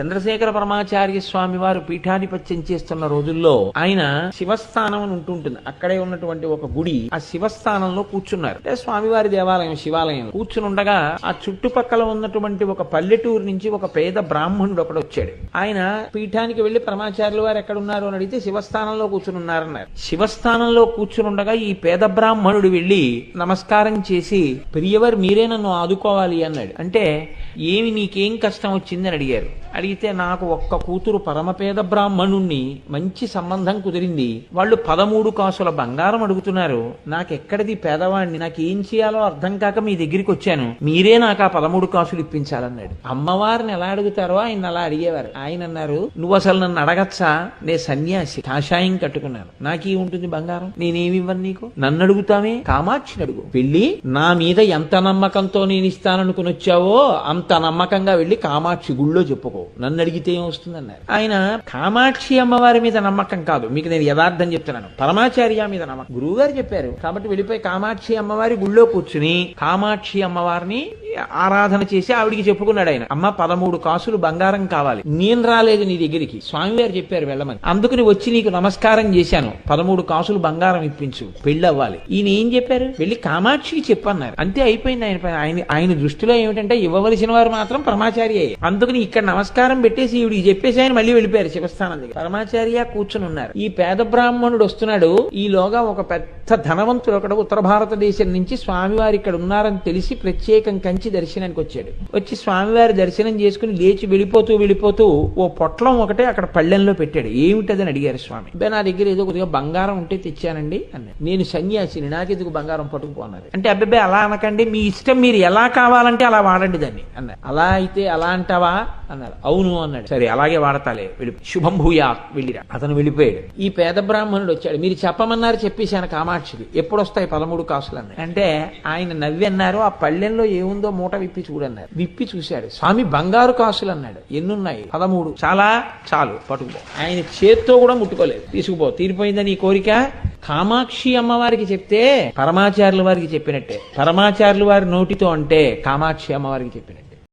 చంద్రశేఖర పరమాచార్య స్వామి వారు పీఠాధిపత్యం చేస్తున్న రోజుల్లో ఆయన శివస్థానం అని ఉంటుంటుంది. అక్కడే ఉన్నటువంటి ఒక గుడి ఆ శివస్థానంలో కూర్చున్నారు. అంటే స్వామివారి దేవాలయం శివాలయం. కూర్చుని ఉండగా ఆ చుట్టుపక్కల ఉన్నటువంటి ఒక పల్లెటూరు నుంచి ఒక పేద బ్రాహ్మణుడు ఒకడు వచ్చాడు. ఆయన పీఠానికి వెళ్ళి పరమాచార్యులు వారు ఎక్కడున్నారు అని అడిగితే శివస్థానంలో కూర్చుని ఉన్నారన్నారు శివస్థానంలో కూర్చుని ఉండగా ఈ పేద బ్రాహ్మణుడు వెళ్ళి నమస్కారం చేసి ప్రియవర్ మీరే నన్ను ఆదుకోవాలి అన్నాడు. అంటే ఏమి నీకేం కష్టం వచ్చిందని అడిగారు. అడిగితే నాకు ఒక్క కూతురు పరమపేద బ్రాహ్మణుణ్ణి మంచి సంబంధం కుదిరింది. వాళ్ళు పదమూడు కాసుల బంగారం అడుగుతున్నారు. నాకెక్కడిది పేదవాణ్ణి? నాకు ఏం చేయాలో అర్థం కాక మీ దగ్గరికి వచ్చాను. మీరే నాకు ఆ పదమూడు కాసులు ఇప్పించాలన్నాడు. అమ్మవారిని ఎలా అడుగుతారో ఆయన అలా అడిగేవారు. ఆయన అన్నారు నువ్వు అసలు నన్ను అడగచ్చా? నే సన్యాసి. కాషాయం కట్టుకున్నాను. నాకీ ఉంటుంది బంగారం? నేనేమి ఇవ్వను నీకు? నన్ను అడుగుతామే కామాక్షిని అడుగు. వెళ్ళి నా మీద ఎంత నమ్మకంతో నేను ఇస్తాననుకుని వచ్చావో అంత నమ్మకంగా వెళ్ళి కామాక్షి గుళ్ళో చెప్పుకో. నన్ను అడిగితే ఏమొస్తుందన్నారు ఆయన కామాక్షి అమ్మవారి మీద నమ్మకం కాదు. మీకు నేను యథార్థం చెప్తున్నాను. పరమాచార్య మీద నమ్మకం. గురువు గారు చెప్పారు. కాబట్టి వెళ్ళిపోయి కామాక్షి అమ్మవారి గుళ్ళో కూర్చుని కామాక్షి అమ్మవారిని ఆరాధన చేసి ఆవిడికి చెప్పుకున్నాడు ఆయన. అమ్మ పదమూడు కాసులు బంగారం కావాలి. నేను రాలేదు నీ దగ్గరికి. స్వామివారు చెప్పారు వెళ్ళమని. అందుకని వచ్చి నీకు నమస్కారం చేశాను. పదమూడు కాసులు బంగారం ఇప్పించు. పెళ్ళి అవ్వాలి. ఈయన ఏం చెప్పారు? వెళ్ళి కామాక్షికి చెప్పన్నారు అంతే అయిపోయింది ఆయన ఆయన ఆయన దృష్టిలో ఏమిటంటే ఇవ్వవలసిన వారు మాత్రం పరమాచార్య అందుకని ఇక్కడ నమస్కారం పెట్టేసి ఈవిడికి చెప్పేసి ఆయన మళ్ళీ వెళ్ళిపోయారు శివస్థానం దగ్గర. పరమాచార్య కూర్చుని ఉన్నారు. ఈ పేద బ్రాహ్మణుడు వస్తున్నాడు. ఈలోగా ఒక పెద్ద ధనవంతుడు ఒకడు ఉత్తర భారతదేశం నుంచి స్వామివారు ఇక్కడ ఉన్నారని తెలిసి ప్రత్యేకం కంచి దర్శనానికి వచ్చాడు. వచ్చి స్వామివారి దర్శనం చేసుకుని లేచి వెళ్ళిపోతూ వెళ్ళిపోతూ ఓ పొట్లం ఒకటే అక్కడ పళ్ళెంలో పెట్టాడు. ఏమిటదని అడిగారు స్వామి. నా దగ్గర ఏదో కొద్దిగా బంగారం ఉంటే తెచ్చానండి అన్నాడు. నేను సన్యాసిని నాకెందుకు బంగారం పట్టుకుపోన్నారు అంటే అబ్బాయి అలా అనకండి. మీ ఇష్టం మీరు ఎలా కావాలంటే అలా వాడండి దాన్ని అన్నారు అలా అయితే అలా అంటావా? అన్నారు అవును అన్నాడు. సరే అలాగే వాడతాలే. వెళ్ళి శుభం భూయా వెళ్ళిరా. అతను వెళ్ళిపోయాడు. ఈ పేద బ్రాహ్మణుడు వచ్చాడు. మీరు చెప్పమన్నారు చెప్పేశాను కామాక్షికి ఎప్పుడు వస్తాయి పదమూడు కాసులు అన్నాడు. అంటే ఆయన నవ్వి అన్నారు ఆ పళ్ళెంలో ఏముందో మూట విప్పి చూడన్నారు. విప్పి చూశాడు. స్వామి బంగారు కాసులు అన్నాడు. ఎన్నున్నాయి? పదమూడు. చాలా చాలు. పట్టుకుపో. ఆయన చేత్తో కూడా ముట్టుకోలేదు. తీసుకుపో. తీరిపోయిందని నీ కోరిక? కామాక్షి అమ్మవారికి చెప్తే పరమాచార్యుల వారికి చెప్పినట్టే. పరమాచార్యుల వారి నోటితో అంటే కామాక్షి అమ్మవారికి చెప్పినట్టే.